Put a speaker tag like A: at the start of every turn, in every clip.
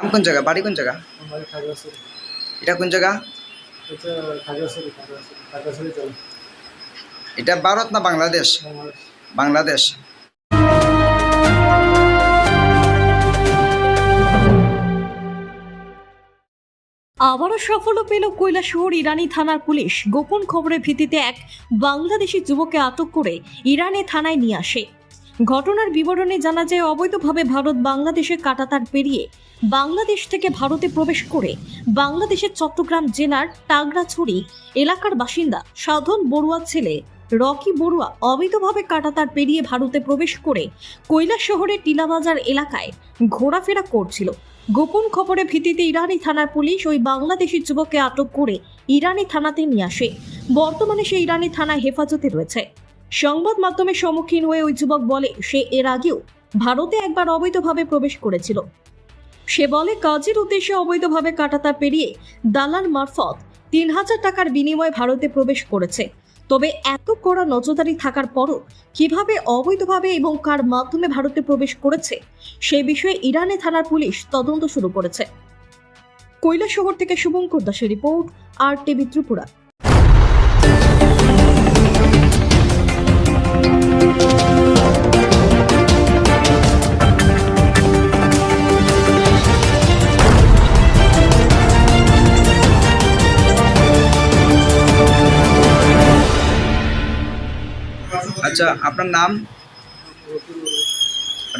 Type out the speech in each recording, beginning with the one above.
A: নাম কোন জায়গা? বাড়ি কোন জায়গা? এটা কোন জায়গা?
B: এটা খাগড়াছড়ি খাগড়াছড়ি খাগড়াছড়ি চলে
A: এটা ভারত না বাংলাদেশ?
B: বাংলাদেশ।
C: আবারও সফলও পেল কৈলাসহর ইরানি থানার পুলিশ। গোপন খবরের ভিত্তিতে এক বাংলাদেশি যুবককে আটক করে ইরানি থানায় নিয়ে আসে। ঘটনার বিবরণে জানা যায়, অবৈধভাবে ভারত বাংলাদেশে কাটাতার পেরিয়ে বাংলাদেশ থেকে ভারতে প্রবেশ করে বাংলাদেশের চট্টগ্রাম জেলার টাগড়াছড়ি এলাকার বাসিন্দা সাধন বড়ুয়া ছেলে রকি বড়ুয়া অবৈধভাবে কাটাতার পেরিয়ে ভারতে প্রবেশ করে কৈলাস শহরের টিলাবাজার এলাকায় ঘোরাফেরা করছিল। গোপন খবরে ভিত্তিতে ইরানি থানার পুলিশ ওই বাংলাদেশি যুবককে আটক করে ইরানি থানাতে নিয়ে আসে। বর্তমানে সে ইরানি থানায় হেফাজতে রয়েছে। সংবাদ মাধ্যমের সম্মুখীন হয়ে ওই যুবক বলে, সে এর আগেও ভারতে একবার অবৈধভাবে প্রবেশ করেছিল। সে বলে, কাজের উদ্দেশ্যে অবৈধভাবে কাটাতা পেরিয়ে দালাল মারফত তিন হাজার টাকার বিনিময়ে ভারতে প্রবেশ করেছে। তবে এত কড়া নজরদারি থাকার পরও কীভাবে অবৈধভাবে এবং কার মাধ্যমে ভারতে প্রবেশ করেছে সেই বিষয়ে ইরানে থানার পুলিশ তদন্ত শুরু করেছে। কৈলাসহর থেকে শুভঙ্কর দাসের রিপোর্ট, আর টিভি ত্রিপুরা।
A: আচ্ছা আপনার নাম?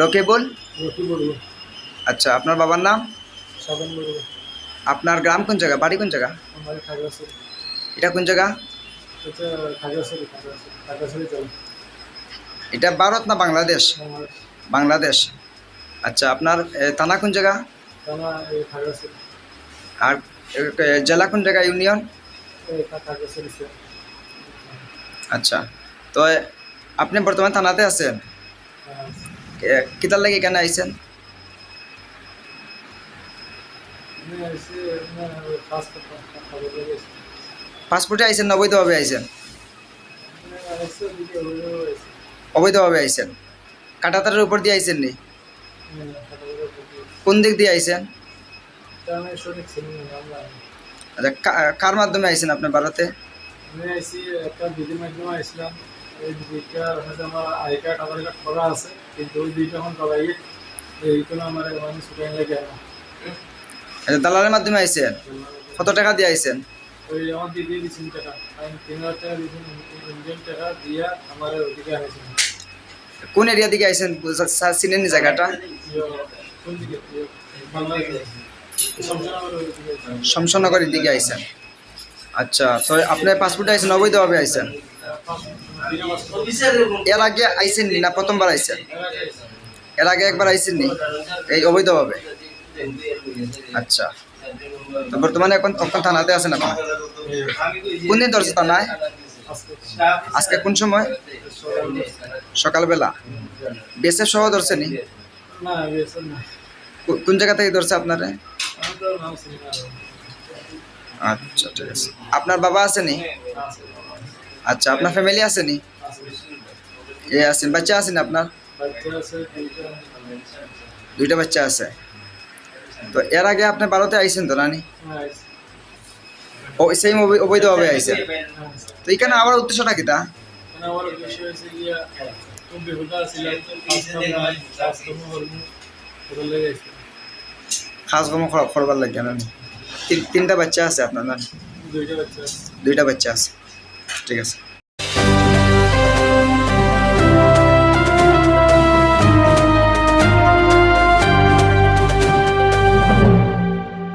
A: রকিবুল আচ্ছা আপনার বাবার নাম? আপনার গ্রাম কোন জায়গা? বাড়ি কোন জায়গা? এটা কোন জায়গা?
B: এটা
A: ভারত না বাংলাদেশ?
B: বাংলাদেশ।
A: আচ্ছা আপনার থানা কোন জায়গা? আর জেলা কোন জায়গা? ইউনিয়ন? আচ্ছা তো আপনি বর্তমানে থানাতে আছেন? কিতার লাগে কেন আইছেন? পাসপোর্টে আইছেন অবৈধভাবে আইছেন? অবৈধভাবে আইছেন? কাটাতারের উপর দিয়ে আইছেন নি? কোন দিক দিয়ে আইছেন? আচ্ছা কার মাধ্যমে আইছেন আপনি ভারতে?
B: আমি আইসি একটা দিদির মাধ্যমে আইছিলাম। ওই দিদিটা হচ্ছে আমার আই কার্ড আধার কার্ড করা আছে কিন্তু ওই দুইটা এখন করাই এইগুলো আমার মানে লাগে না
A: আচ্ছা দালালের মাধ্যমে আইছেন? কত টাকা দিয়ে আইছেন?
B: ওই আমার দিদি দিয়েছেন টাকা। আমি তিন হাজার টাকা দিয়েছেন ইন্ডিয়ান টাকা দিয়া আমার ওদিকে
A: কোন এরিয়া দিকে আইছেন? চিনেন জায়গাটা?
B: কোন দিকে।
A: শমশনগরের দিকে আইছেন। আচ্ছা তো আপনি পাসপোর্টে আইছেন অবৈধভাবে আইছেন।
B: পাসপোর্ট।
A: এর আগে আইছেন নি প্রথমবার আইসেন
B: এর আগে
A: একবার আইছেন নি? এই অবৈধভাবে? আচ্ছা। তো বর্তমানে এখন এখন থানাতে আছেন এখন? কোন দিন ধরছে থানায়?
B: আজকে
A: কোন সময়? সকালবেলা? বেসের সহ ধরছে নি? কোন জায়গা থেকে ধরছে আপনারে? আচ্ছা ঠিক আছে। আপনার বাবা আছে নি? আচ্ছা আপনার ফ্যামিলি আছে নি এ আছেন বাচ্চা আছে না আপনার?
B: দুইটা
A: বাচ্চা আছে। তো এর আগে আপনি ভারতে আইছেন তো নানি
B: হ্যাঁ
A: ও সেম অবৈধভাবে আইছেন
B: হ্যাঁ
A: তো এখানে আবার উদ্দেশ্যটা
B: লেগে গেছে
A: খাস কর্ম করা- করবার লাগে না তিন তিনটা বাচ্চা আছে আপনার না
B: দুইটা বাচ্চা আছে।
A: দুইটা বাচ্চা আছে। ঠিক আছে।